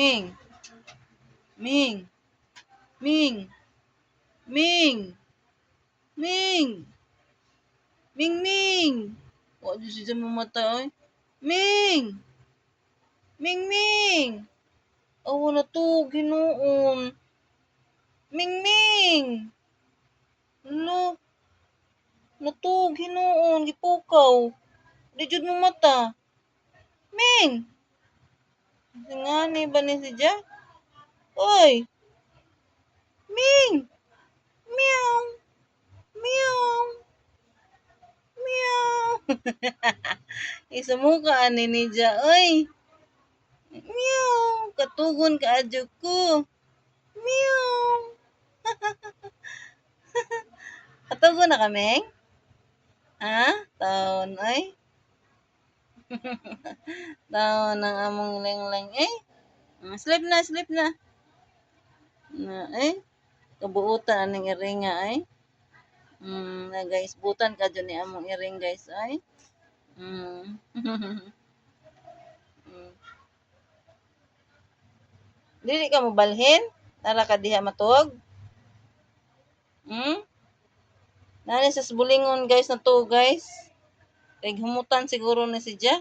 Ming. Ming. Ming. Ming. Ming. Ming Ming. Wa di siya mamata ay. Ming. Ming Ming. Awa na to, ginoon. Ming Ming. Lo. Natug, hinoon, gipukaw. Di jud mo mata. Ming! Singani ba ni si Jack? Oy! Ming! Meow! Meow! Meow! Isa mo ka ani ni Ja, oy! Meow! Katugon ka adyo ko. Meow! Katugon na kami? Ha? Taon, ay? Taon ng among leng-leng, eh? Mm, Sleep na, sleep na. Na, eh? Kabuutan aning iringa, ay? Mm, na guys, butan ka dyan ni among iring, guys, ay? Mm. mm. Dili ka mo balhin? Nara ka diha matug? Hmm? Nani sa bulingon guys na to guys. Kay humutan siguro na si Ja.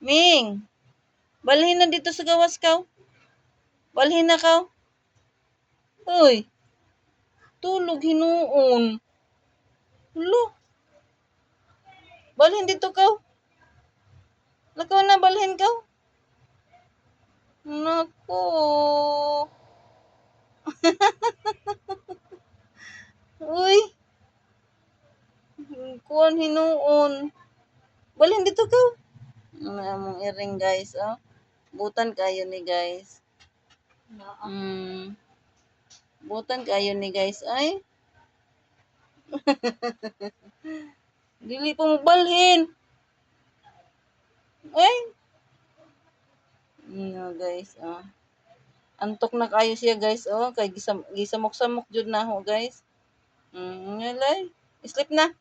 Ming. Balhin na dito sa gawas kaw. Balhin na kaw. Uy. Tulog hinuon. Hulo. Balhin dito kaw. Lakaw na balhin kaw. Nako. Uy. Kuan hinuon. Balhin dito ka. Ano among iring guys, oh. Butan kayo ni guys. Mm. Butan kayo ni guys, ay. Dili pa balhin. Ay. No, guys, oh. Antok na kayo siya, guys, oh. Kay gisam gisamok-samok jud na ho, guys. Mm, ngalay. Sleep na.